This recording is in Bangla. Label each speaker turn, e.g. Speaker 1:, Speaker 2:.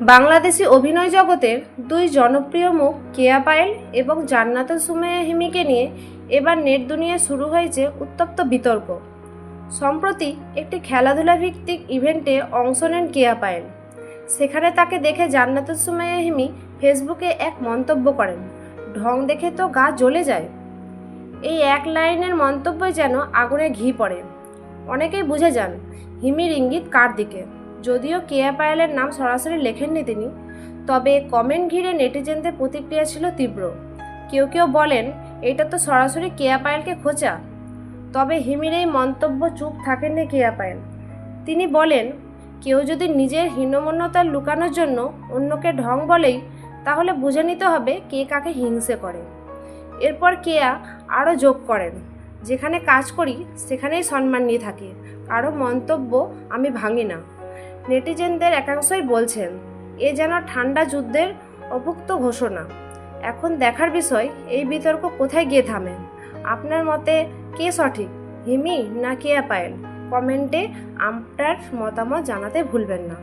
Speaker 1: বাংলাদেশি অভিনয় জগতের দুই জনপ্রিয় মুখ কেয়া পায়েল এবং জান্নাতুল সুমাইয়া হিমিকে নিয়ে এবার নেট দুনিয়ায় শুরু হয়েছে উত্তপ্ত বিতর্ক। সম্প্রতি একটি খেলাধুলা ভিত্তিক ইভেন্টে অংশ নেন কেয়া পায়েল। সেখানে তাকে দেখে জান্নাত সুমাইয়া হিমি ফেসবুকে এক মন্তব্য করেন, ঢং দেখে তো গা জ্বলে যায়। এই এক লাইনের মন্তব্যই যেন আগুনে ঘি পড়ে। অনেকেই বুঝে যান, হিমির ইঙ্গিত কার দিকে? যদিও কেয়া পায়েলের নাম সরাসরি লেখেননি তিনি, তবে কমেন্ট ঘিরে নেটিজেনদের প্রতিক্রিয়া ছিল তীব্র। কেউ কেউ বলেন, এটা তো সরাসরি কেয়া পায়েলকে খোঁচা। তবে হিমির এই মন্তব্য চুপ থাকেননি কেয়া পায়েল তিনি বলেন, কেউ যদি নিজের হীনমন্যতা লুকানোর জন্য অন্যকে ঢং বলেই, তাহলে বুঝে নিতে হবে কে কাকে হিংসে করে। এরপর কেয়া আরও যোগ করেন, যেখানে কাজ করি, সেখানেই সম্মান নিয়ে থাকি। কারও মন্তব্য আমি ভাঙি না। নেটিজেনদের একাংশই বলছেন, এ যেন ঠান্ডা যুদ্ধের অপুক্ত ঘোষণা। এখন দেখার বিষয়, এই বিতর্ক কোথায় গিয়ে থামে? আপনার মতে কে সঠিক, হিমি না কে পায়েল কমেন্টে আপনার মতামত জানাতে ভুলবেন না।